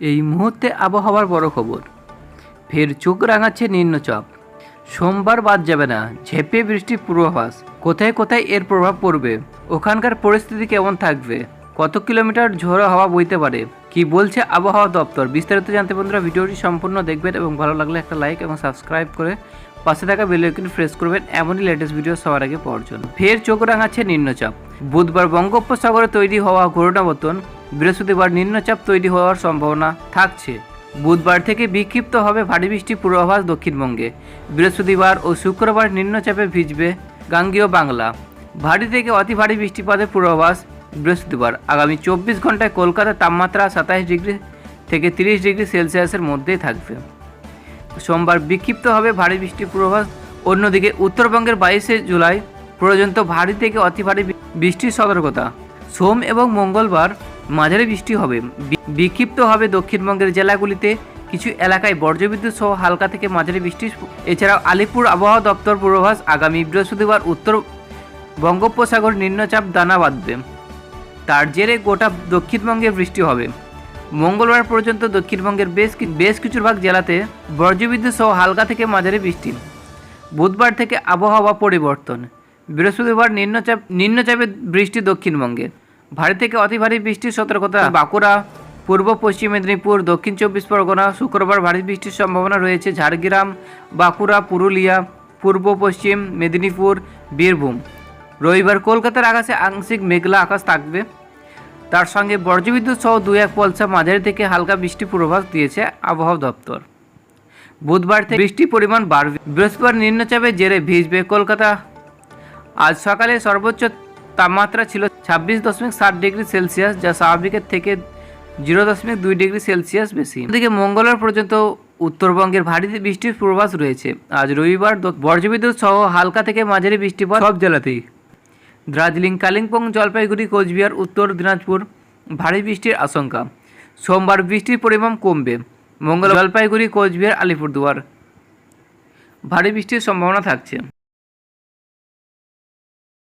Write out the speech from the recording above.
এই মুহূর্তে আবহাওয়ার বড় খবর। ফের চোখ রাঙাচ্ছে নিম্নচাপ। সোমবার বাদ যাবে না, ঝেপে বৃষ্টির পূর্বাভাস। কোথায় কোথায় এর প্রভাব পড়বে? ওখানকার পরিস্থিতি কেমন থাকবে? কত কিলোমিটার ঝোড়ো হাওয়া বইতে পারে? কি বলছে আবহাওয়া দপ্তর? বিস্তারিত জানতে বন্ধুরা, ভিডিওটি সম্পূর্ণ দেখবেন এবং ভালো লাগলে একটা লাইক এবং সাবস্ক্রাইব করে পাশে থাকা বেল আইকন প্রেস করবেন। এমনই লেটেস্ট ভিডিও সবার আগে পাওয়ার জন্য। ফের চোখ রাঙাচ্ছে নিম্নচাপ। বুধবার বঙ্গোপসাগরে তৈরি হওয়া ঘূর্ণাবর্তন বৃহস্পতিবার নিম্নচাপ তৈরি হওয়ার সম্ভাবনা থাকছে। বুধবার থেকে বিক্ষিপ্ত হবে ভারী বৃষ্টি পূর্বাভাস দক্ষিণবঙ্গে। বৃহস্পতিবার ও শুক্রবার নিম্নচাপে ভিজবে গাঙ্গীয় বাংলা। ভারী থেকে অতি ভারী বৃষ্টিপাতের পূর্বাভাস বৃহস্পতিবার। আগামী চব্বিশ ঘন্টায় কলকাতার তাপমাত্রা সাতাশ ডিগ্রি থেকে তিরিশ ডিগ্রি সেলসিয়াসের মধ্যেই থাকবে। সোমবার বিক্ষিপ্ত হবে ভারী বৃষ্টির পূর্বাভাস। অন্যদিকে উত্তরবঙ্গের বাইশে জুলাই পর্যন্ত ভারী থেকে অতি ভারী বৃষ্টির সতর্কতা। সোম এবং মঙ্গলবার মাঝারি বৃষ্টি হবে। বিক্ষিপ্ত হবে দক্ষিণবঙ্গের জেলাগুলিতে। কিছু এলাকায় বজ্রবিদ্যুৎ সহ হালকা থেকে মাঝারি বৃষ্টি এছাড়াও আলিপুর আবহাওয়া দপ্তর পূর্বাভাস আগামী বৃহস্পতিবার উত্তর বঙ্গোপসাগর নিম্নচাপ দানা বাঁধবে। তার জেরে গোটা দক্ষিণবঙ্গে বৃষ্টি হবে। মঙ্গলবার পর্যন্ত দক্ষিণবঙ্গের বেশ বেশ কিছু ভাগ জেলাতে বজ্রবিদ্যুৎ সহ হালকা থেকে মাঝারি বৃষ্টি। বুধবার থেকে আবহাওয়া পরিবর্তন। বৃহস্পতিবার নিম্নচাপ নিম্নচাপের বৃষ্টি দক্ষিণবঙ্গে। ভারী থেকে অতি ভারী বৃষ্টির সতর্কতা। বাঁকুড়া, পূর্ব, পশ্চিম মেদিনীপুর, দক্ষিণ চব্বিশ পরগনা, শুক্রবার ভারী বৃষ্টির সম্ভাবনা রয়েছে ঝাড়গ্রাম, বাঁকুড়া, পুরুলিয়া, পূর্ব, পশ্চিম মেদিনীপুর, বীরভূম। রবিবার কলকাতার আকাশে আংশিক মেঘলা আকাশ থাকবে। তার সঙ্গে বজ্রবিদ্যুৎ সহ দুই এক পলসা মাঝারি থেকে হালকা বৃষ্টি পূর্বাভাস দিয়েছে আবহাওয়া দপ্তর। বুধবার থেকে বৃষ্টির পরিমাণ বাড়বে। বৃহস্পতিবার নিম্নচাপের জেরে ভিজবে কলকাতা। আজ সকালে সর্বোচ্চ তাপমাত্রা ছিল ছাব্বিশ দশমিক সাত ডিগ্রি সেলসিয়াস, যা স্বাভাবিকের থেকে জিরো দশমিক দুই ডিগ্রি সেলসিয়াস বেশি। এদিকে মঙ্গলবার পর্যন্ত উত্তরবঙ্গের ভারী বৃষ্টির পূর্বাভাস রয়েছে। আজ রবিবার বজ্রবিদ্যুৎ সহ হালকা থেকে মাঝারি বৃষ্টিপাত সব জেলাতেই। দার্জিলিং, কালিম্পং, জলপাইগুড়ি, কোচবিহার, উত্তর দিনাজপুর ভারী বৃষ্টির আশঙ্কা। সোমবার বৃষ্টির পরিমাণ কমবে। মঙ্গল জলপাইগুড়ি, কোচবিহার, আলিপুরদুয়ার ভারী বৃষ্টির সম্ভাবনা থাকছে।